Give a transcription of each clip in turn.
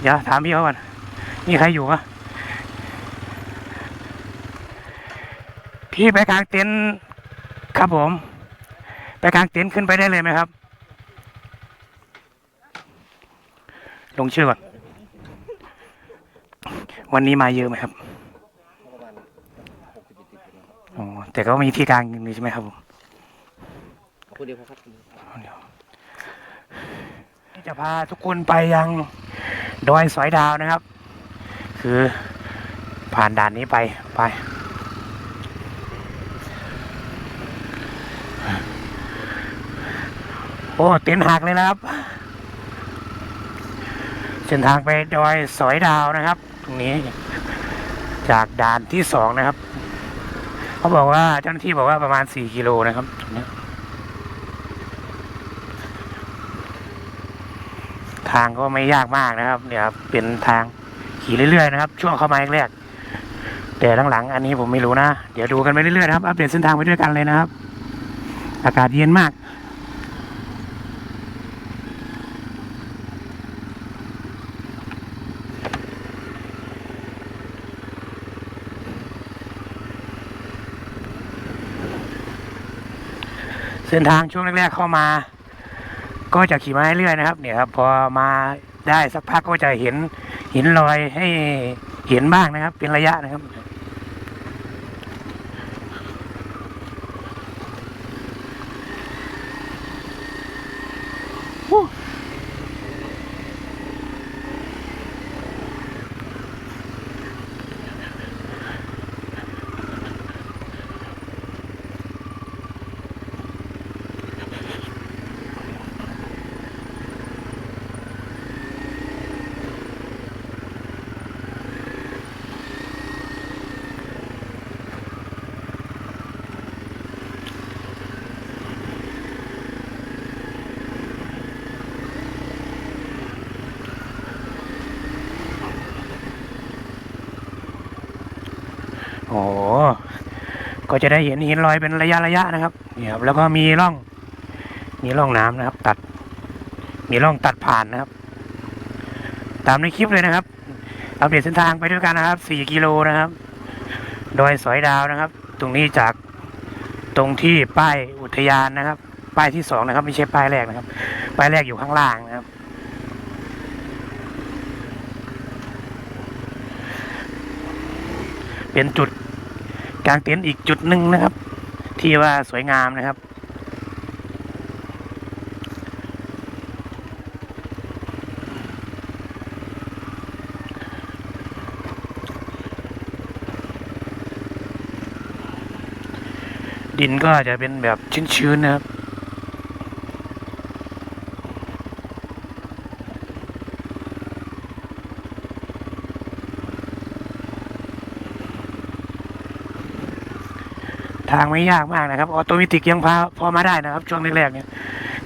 เดี๋ยวถามพี่เขาก่อน มีใครอยู่ปะพี่ไปกลางเต็นท์ครับผม ไปกลางเต็นท์ขึ้นไปได้เลยไหมครับ ลงชื่อก่อน วันนี้มาเยอะไหมครับประมาณหกสิบเจ็ดสิบนะครับอ๋อ แต่ก็มีที่กลางนี่ใช่ไหมครับผมเอาคนเดียวพอครับที่จะพาทุกคนไปยัง ดอยสอยดาวนะครับ คือผ่านด่านนี้ไปไป โอ้เต็นท์หักเลยนะครับเส้นทางไปดอยสอยดาวนะครับ ตรงนี้ จากด่านที่สองนะครับ เขาบอกว่าเจ้าหน้าที่บอกว่าประมาณสี่กิโลนะครับตรงนี้ ทางก็ไม่ยากมากนะครับเนี่ยครับเป็นทางขี่เรื่อยๆนะครับ ช่วงเข้ามาแรกๆแต่หลังๆอันนี้ผมไม่รู้นะ เดี๋ยวดูกันไปเรื่อยๆนะครับ อัปเดตเส้นทางไปด้วยกันเลยนะครับ อากาศเย็นมาก เส้นทางช่วงแรกๆเข้ามา ก็จะขี่มาเรื่อยๆนะครับ เนี่ยครับพอมาได้สักพักก็จะเห็นหินลอยให้เห็นบ้างนะครับ เป็นระยะนะครับ โอ้โหก็ จะได้เห็นหินลอยเป็นระยะระยะนะครับเนี่ยครับแล้วก็มีร่อง มีร่องน้ำนะครับ ตัด มีร่องตัดผ่านนะครับ ตามในคลิปเลยนะครับอัปเดตเส้นทางไปด้วยกันนะครับ4กิโลนะครับโดยสอยดาวนะครับ ตรงนี้จากตรงที่ป้ายอุทยานนะครับ ป้ายที่สองนะครับ ไม่ใช่ป้ายแรกนะครับ ป้ายแรกอยู่ข้างล่างนะครับ เป็นจุด กลางเต็นท์อีกจุดหนึ่งนะครับ ที่ว่าสวยงามนะครับ ดินก็จะเป็นแบบชื้นๆนะครับ ทางไม่ยากมากนะครับออโตเมติกยังพาพอมาได้นะครับ ช่วงแรกๆเนี่ย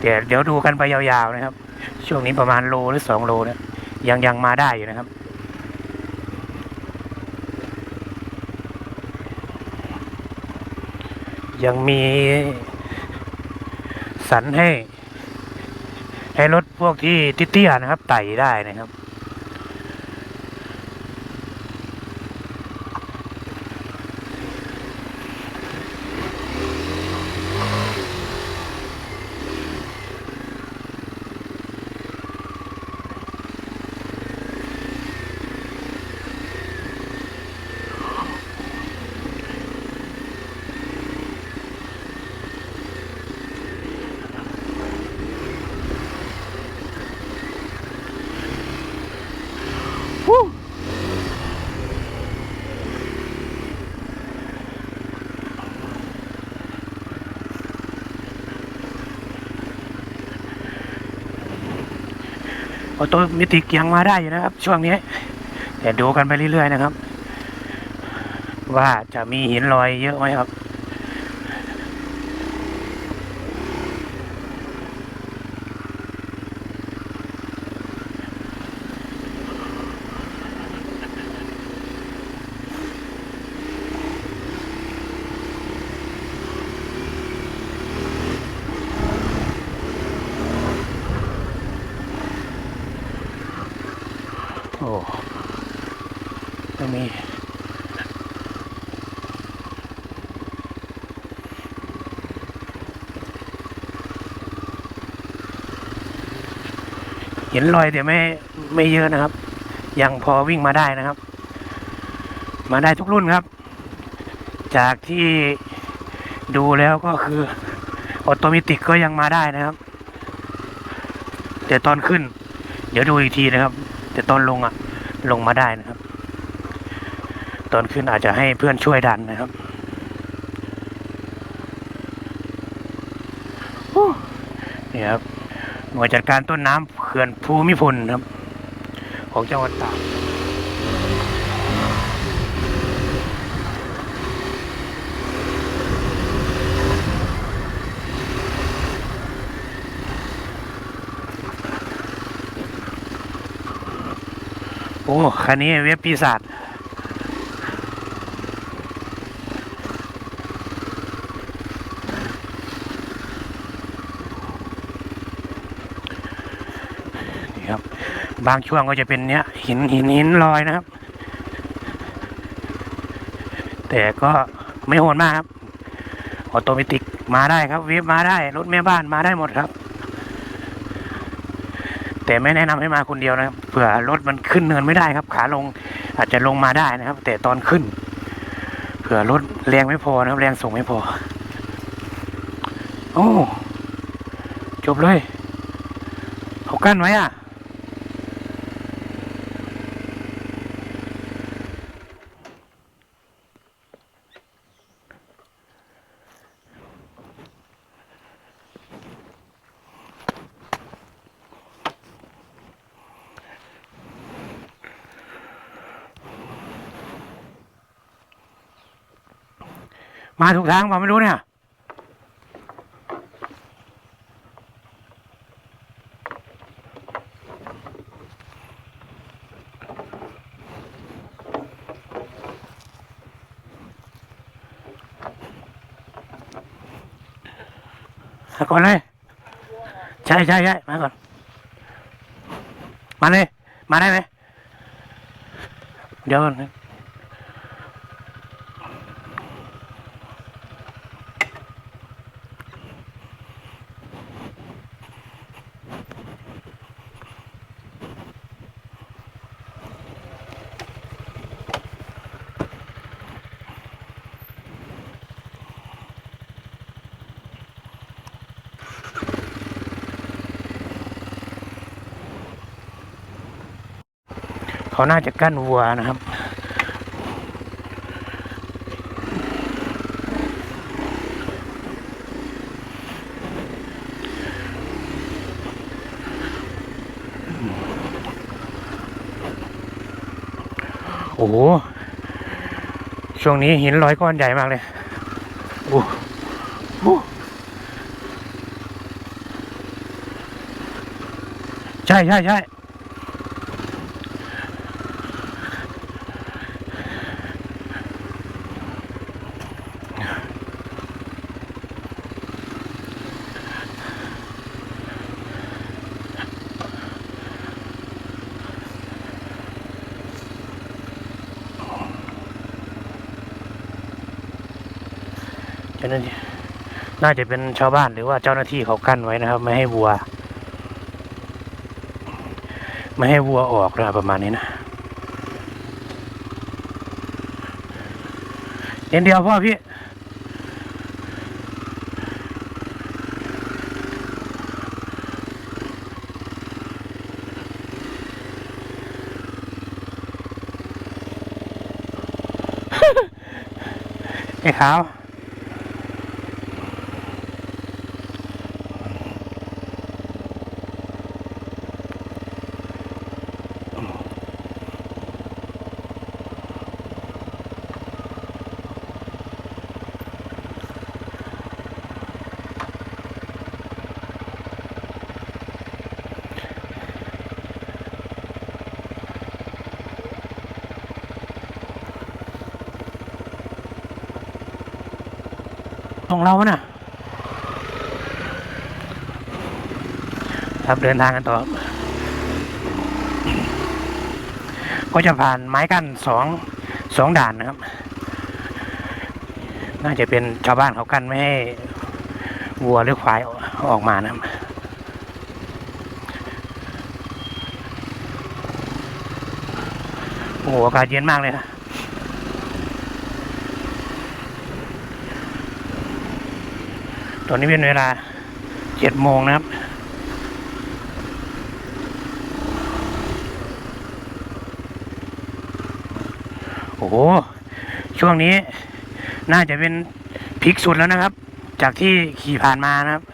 แต่เดี๋ยวดูกันไปยาวๆนะครับ ช่วงนี้ประมาณโลหรือสองโลเนี่ยยังยังมาได้อยู่นะครับยังมีสันให้ ให้รถพวกที่ติเตี้ยนะครับไต่ได้นะครับ ออโตเมติกยังมาได้อยู่นะครับ ช่วงนี้เดี๋ยวดูกันไปเรื่อยๆนะครับ ว่าจะมีหินลอยเยอะไหมครับ ไม่มีเห็นรอยแต่ไม่ไม่เยอะนะครับ ยังพอวิ่งมาได้นะครับ มาได้ทุกรุ่นครับ จากที่ดูแล้วก็คือออโตเมติกก็ยังมาได้นะครับ แต่ตอนขึ้น เดี๋ยวดูอีกทีนะครับ แต่ตอนลงอะลงมาได้นะครับ ตอนขึ้นอาจจะให้เพื่อนช่วยดันนะครับนี่ครับหน่วยจัดการต้นน้ำเขื่อนภูมิพลครับ ของจังหวัดตากโอ้ คันนี้เว็บปีศาจนี่ครับ บางช่วงก็จะเป็นเนี้ยหินหินหินลอยนะครับ แต่ก็ไม่โหดมากครับออโตเมติกมาได้ครับเวฟมาได้รถแม่บ้านมาได้หมดครับ แต่ไม่แนะนำให้มาคนเดียวนะครับเผื่อรถมันขึ้นเนินไม่ได้ครับ ขาลงอาจจะลงมาได้นะครับ แต่ตอนขึ้น เผื่อรถแรงไม่พอนะครับแรงส่งไม่พอ โอ้จบเลยเขากั้นไว้อะ มาถูกทางเปล่าไม่รู้เนี่ยมาก่อนเลย ใช่ใช่ใช่มาก่อน มาเลย มาได้ไหมเดี๋ยวก่อน เขาน่าจะกั้นวัวนะครับ โอ้โห ช่วงนี้หินร้อยก้อนใหญ่มากเลยโอ้โหใช่ใช่ใช่ เจ้าหน้าที่น่าจะเป็นชาวบ้านหรือว่าเจ้าหน้าที่เขากั้นไว้นะครับ ไม่ให้วัว ไม่ให้วัวออกนะประมาณนี้นะเดียเดียวพ่อพี่ไอ้ขาว ของเราน่ะ ครับเดินทางกันต่อ ก็จะผ่านไม้กั้นสองสองด่านนะครับ น่าจะเป็นชาวบ้านเขากั้นไม่ให้วัวหรือควายออกมานะครับโอ้โหอากาศเย็นมากเลยนะ ตอนนี้เป็นเวลาเจ็ดโมงนะครับ โอ้โห ช่วงนี้น่าจะเป็นพีคสุดแล้วนะครับ จากที่ขี่ผ่านมานะครับ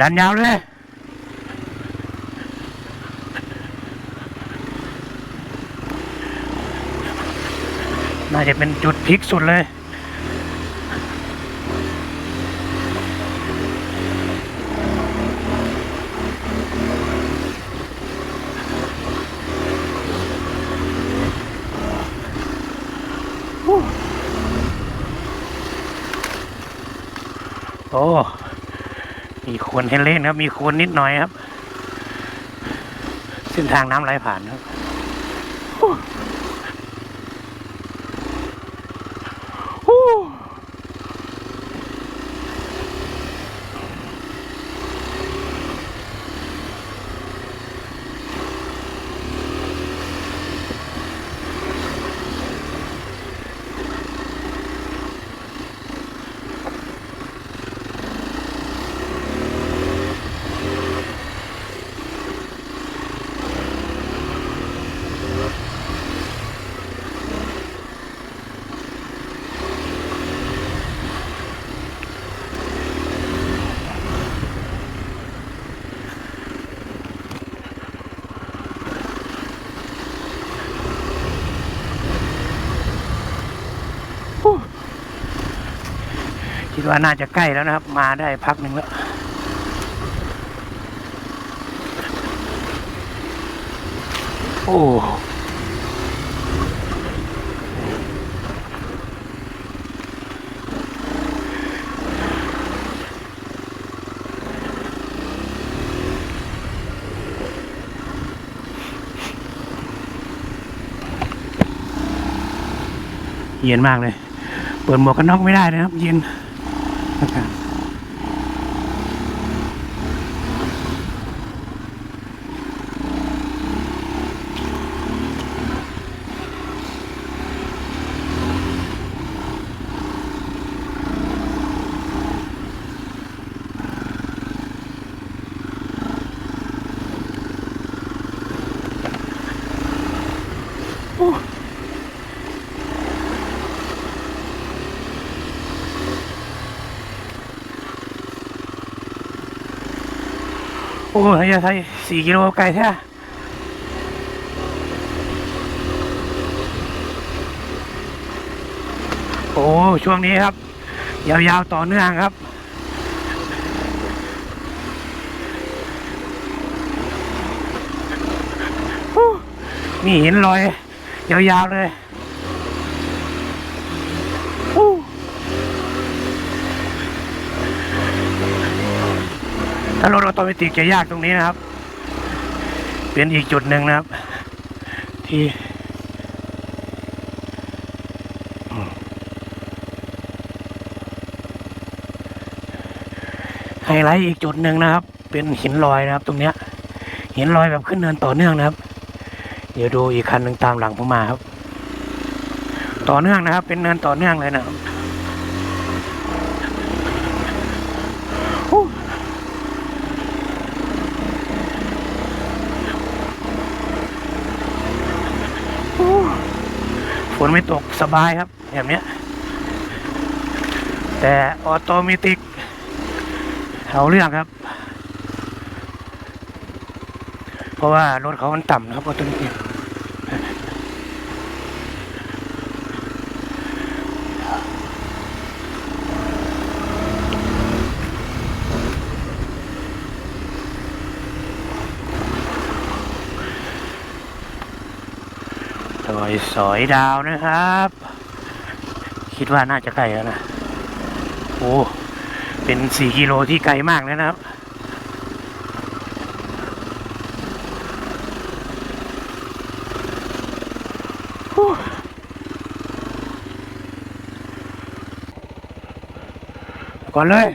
ดันยาวเลย น่าจะเป็นจุดพลิกสุดเลย โอ้ มีโคนให้เล่นครับ มีโคนนิดหน่อยครับ เส้นทางน้ำไหลผ่านครับ ว่าน่าจะใกล้แล้วนะครับ มาได้พักหนึ่งแล้วโอ้เย็นมากเลย เปิดหมวกกันน็อกไม่ได้นะครับ เย็น 看看。 โอ้ยจะใช้สี่กิโลไกลแท้โอ้ ช่วงนี้ครับ ยาวๆ ต่อเนื่องครับโอ้มีหินลอย ยาวๆ เลย ถ้ารถออโตเมติกจะยากตรงนี้นะครับ เป็นอีกจุดหนึ่งนะครับ ที่ไฮไลท์อีกจุดหนึ่งนะครับ เป็นหินลอยนะครับ ตรงเนี้ย หินลอยแบบขึ้นเนินต่อเนื่องนะครับ เดี๋ยวดูอีกคันหนึ่งตามหลังผมมาครับ ต่อเนื่องนะครับ เป็นเนินต่อเนื่องเลยนะครับ นไม่ตกสบายครับ แบบเนี้ย แต่ออโตเมติกเอาเรื่องครับ เพราะว่ารถเขามันต่ำนะครับออโตเมติก สอยดาวนะครับ คิดว่าน่าจะไกลแล้วนะ โอ้ เป็นสี่กิโลที่ไกลมากแล้วนะครับ ก่อนเลย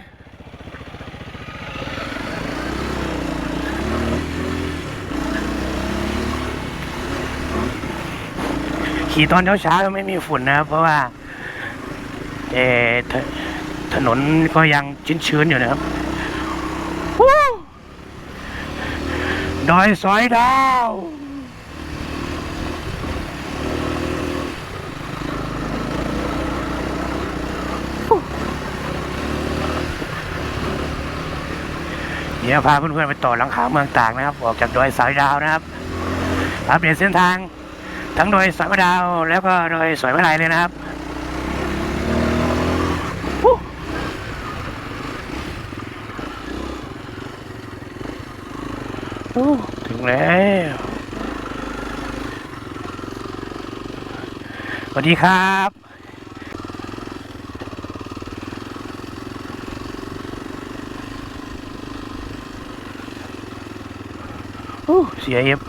ขี่ตอนเช้าๆก็ไม่มีฝุ่นนะครับ เพราะว่าเออถถนนก็ยังชื้นๆอยู่นะครับดอยสอยดาวเดี๋ยวพาเพื่อนๆไปต่อหลังคาเมืองตากนะครับ ออกจากดอยสอยดาวนะครับอัปเดตเส้นทาง ทั้งดอยสอยมะดาว แล้วก็ดอยสอยมะไรเลยนะครับฮู้โอ้ถึงแล้ว สวัสดีครับโอ้เสียเอฟ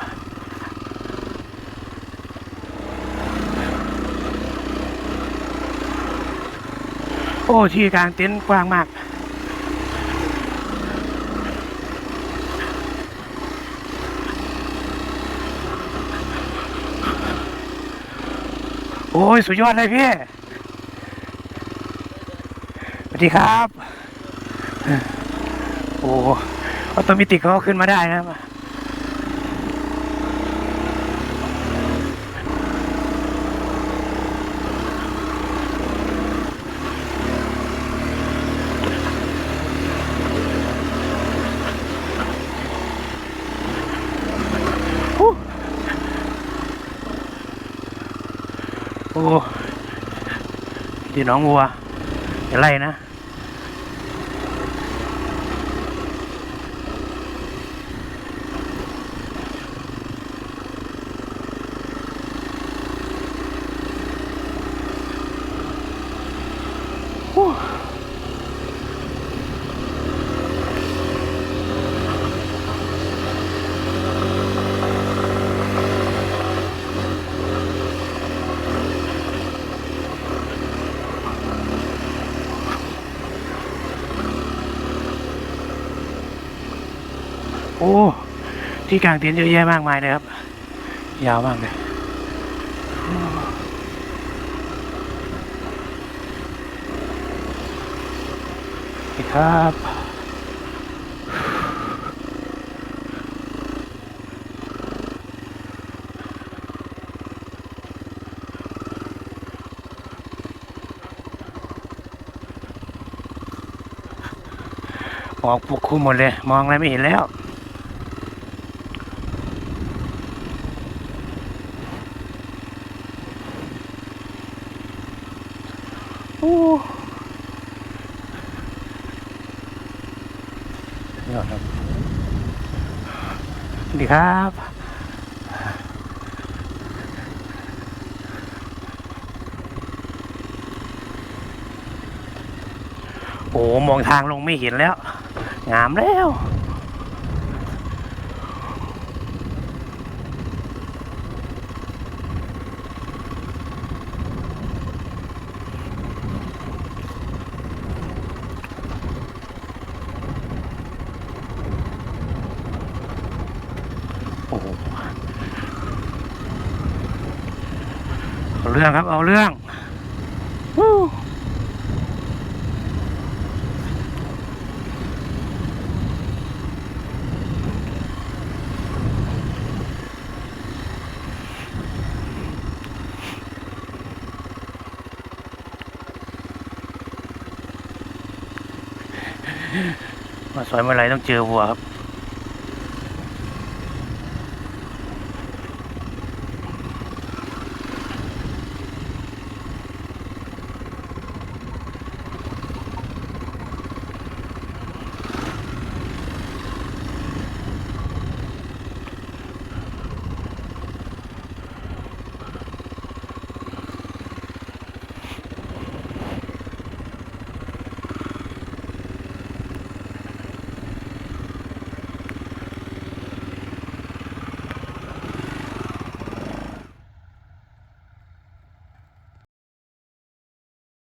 โอ้ที่กลางเต็นท์กว้างมาก โอ้ย สุดยอดเลยพี่ สวัสดีครับ โอ้ออโตเมติกเขาขึ้นมาได้นะ ครับโอ้ดีน้องวัวอย่าไล่นะ โอ้ ที่กลางเต็นท์เยอะแยะมากมายเลยครับ ยาวมากเลยสวัสดีครับออกปกคลุมหมดเลย มองอะไรไม่เห็นแล้ว โอ้ยอดครับดีครับโอ้มองทางลงไม่เห็นแล้ว งามแล้ว เอาเรื่องครับ เอาเรื่องวู้มาสอยเมื่อไหรต้องเจอวัวครับ